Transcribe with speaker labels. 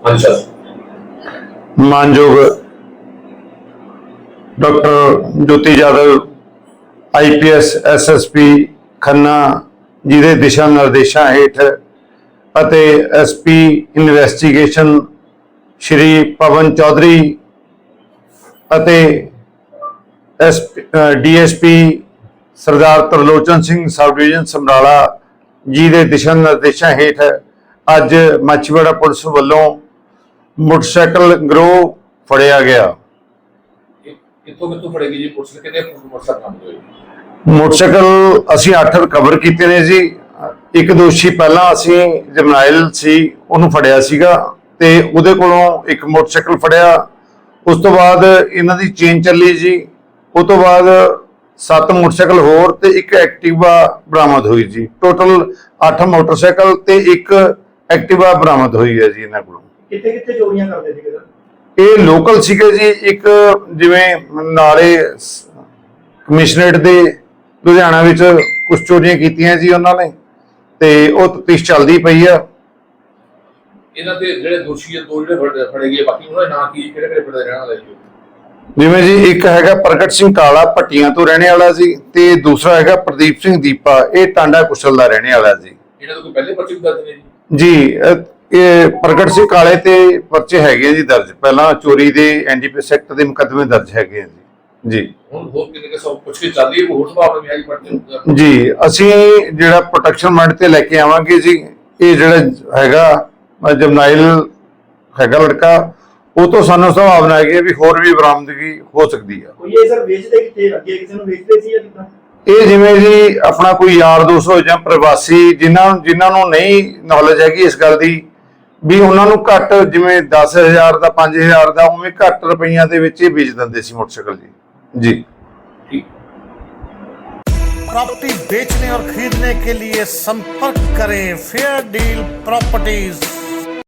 Speaker 1: ਹਾਂਜੀ
Speaker 2: ਮਾਨਯੋਗ doctor Jyoti Jadhav IPS SSP Khanna ji ਦੇ ਦਿਸ਼ਾ ਨਿਰਦੇਸ਼ਾਂ ਹੇਠ ਅਤੇ ਐਸਪੀ ਇਨਵੈਸਟੀਗੇਸ਼ਨ ਸ਼੍ਰੀ ਪਵਨ ਚੌਧਰੀ ਅਤੇ DSP Sardar Tarlochan Singh sub division Samrala ji ਦੇ ਦਿਸ਼ਾ ਨਿਰਦੇਸ਼ਾਂ ਹੇਠ ਅੱਜ ਮਾਛੀਵਾੜਾ ਪੁਲਿਸ ਵੱਲੋਂ ਮੋਟਰਸਾਈਕਲ ਗਰੋਹ ਫੜਿਆ ਗਿਆ।
Speaker 1: ਕਿੱਥੋਂ ਕਿੱਥੋਂ ਫੜੇਗੀ ਜੀ? ਪੁਲਿਸ ਨੇ ਕਿੰਨੇ ਮੋਟਰਸਾਈਕਲ ਕੰਮ ਹੋਏ
Speaker 2: ਮੋਟਰਸਾਈਕਲ ਅਸੀਂ ਅੱਠ ਰਿਕਵਰ ਕੀਤੇ ਨੇ ਜੀ। ਇੱਕ ਦੋਸ਼ੀ ਪਹਿਲਾਂ ਅਸੀਂ ਜਰਨੈਲ ਸੀ ਉਹਨੂੰ ਫੜਿਆ ਸੀਗਾ ਤੇ ਉਹਦੇ ਕੋਲੋਂ ਇੱਕ ਮੋਟਰਸਾਈਕਲ ਫੜਿਆ। ਉਸ ਤੋਂ ਬਾਅਦ ਇਹਨਾਂ ਦੀ ਚੇਨ ਚੱਲੀ ਜੀ। ਉਸ ਤੋਂ ਬਾਅਦ ਸੱਤ ਮੋਟਰਸਾਈਕਲ ਹੋਰ ਤੇ ਇੱਕ ਐਕਟਿਵਾ ਬਰਾਮਦ ਹੋਈ ਜੀ। ਟੋਟਲ 8 ਮੋਟਰਸਾਈਕਲ ਤੇ ਇੱਕ ਐਕਟਿਵਾ ਬਰਾਮਦ ਹੋਈ ਹੈ ਜੀ ਇਹਨਾਂ ਕੋਲੋਂ।
Speaker 3: ਕਿੱਥੇ ਕਿੱਥੇ ਚੋਰੀਆਂ ਕਰਦੇ ਸੀਗੇ ਸਰ?
Speaker 2: ਇਹ ਲੋਕਲ ਸੀਗੇ ਜੀ ਇੱਕ ਜਿਵੇਂ ਨਾਲੇ ਕਮਿਸ਼ਨਰੇਟ ਦੇ ਲੁਧਿਆਣਾ ਵਿੱਚ ਕੁਝ ਚੋਰੀਆਂ ਕੀਤੀਆਂ ਜੀ ਉਹਨਾਂ ਨੇ ਤੇ ਉਹ ਤਫਤੀਸ਼ ਚੱਲਦੀ ਪਈ ਆ।
Speaker 1: ਇਹਨਾਂ ਦੇ ਜਿਹੜੇ ਦੋਸ਼ੀ ਆ ਦੋ ਜਿਹੜੇ ਫੜੇ- ਫੜੇ ਗਏ ਬਾਕੀ ਉਹਨਾਂ ਦੇ ਨਾਂ ਕੀ ਕਿਹੜੇ ਕਿਹੜੇ ਦੇ ਰਹਿਣ ਵਾਲੇ ਜੀ
Speaker 2: ਜਿਵੇਂ ਜੀ ਇੱਕ ਹੈਗਾ ਪ੍ਰਗਟ ਸਿੰਘ ਕਾਲਾ ਭੱਟੀਆਂ ਤੋਂ ਰਹਿਣੇ ਵਾਲਾ ਸੀ ਤੇ ਦੂਸਰਾ ਹੈਗਾ ਪ੍ਰਦੀਪ ਸਿੰਘ ਦੀਪਾ ਇਹ ਟਾਂਡਾ ਕੁਸ਼ਲ ਦਾ ਰਹਿਣੇ ਵਾਲਾ ਸੀ।
Speaker 1: ਇਹਨਾਂ ਦੇ ਕੋਈ ਪਹਿਲੇ ਪਰਚੇ ਦਰਜ ਨੇ ਜੀ?
Speaker 2: ਜੀ ਇਹ ਪ੍ਰਗਟ ਸਿੰਘ ਕਾਲੇ ਤੇ ਪਰਚੇ ਹੈਗੇ ਆ ਜੀ ਦਰਜ। ਪਹਿਲਾਂ ਚੋਰੀ ਦੇ ਐਨਡੀਪੀਐਸ ਐਕਟ ਦੇ ਮੁਕੱਦਮੇ ਦਰਜ ਹੈਗੇ ਆ ਜੀ। ਜੀ।
Speaker 1: ਹੁਣ ਹੋਰ ਪੁੱਛ ਕੇ ਹੈ ਹੋਰ ਆਈ
Speaker 2: ਜੀ ਅਸੀਂ ਜਿਹੜਾ ਪ੍ਰੋਟੈਕਸ਼ਨ ਮੰਡ ਤੇ ਲੈ ਕੇ ਆਵਾਂਗੇ ਜੀ ਇਹ ਜਿਹੜਾ ਹੈਗਾ ਜਮਨਾਈਲ ਹੈਗਾ ਲੜਕਾ ਉਹ ਤੋਂ ਸਾਨੂੰ ਸੰਭਾਵਨਾ ਹੈਗੀ ਹੈ ਵੀ ਹੋਰ ਵੀ ਬਰਾਮਦਗੀ ਹੋ ਸਕਦੀ ਆ।
Speaker 3: ਕੋਈ ਇਹ ਸਰ ਵੇਚਦੇ ਕਿੱਥੇ ਅੱਗੇ ਕਿਸੇ ਨੂੰ ਵੇਚਦੇ ਸੀ ਜਾਂ ਕਿੱਦਾਂ?
Speaker 2: ਇਹ ਜਿਵੇਂ ਜੀ ਆਪਣਾ ਕੋਈ ਯਾਰ ਦੋਸਤ ਹੋ ਜਾਂ ਪ੍ਰਵਾਸੀ ਜਿਨ੍ਹਾਂ ਜਿਨ੍ਹਾਂ ਨੂੰ ਨਹੀਂ ਨੌਲੇਜ ਹੈਗੀ ਇਸ ਗੱਲ ਦੀ ਵੀ ਉਹਨਾਂ ਨੂੰ ਘੱਟ ਜਿਵੇਂ 10000 ਦਾ 5000 ਦਾ ਉਵੇਂ ਘੱਟ ਰੁਪਈਆਂ ਦੇ ਵਿੱਚ ਹੀ ਵੇਚ ਦਿੰਦੇ ਸੀ ਮੋਟਰਸਾਈਕਲ ਜੀ ਜੀ
Speaker 1: ਠੀਕ
Speaker 4: प्रॉपर्टी बेचने और खरीदने के लिए संपर्क करें फेयर डील प्रॉपर्टीज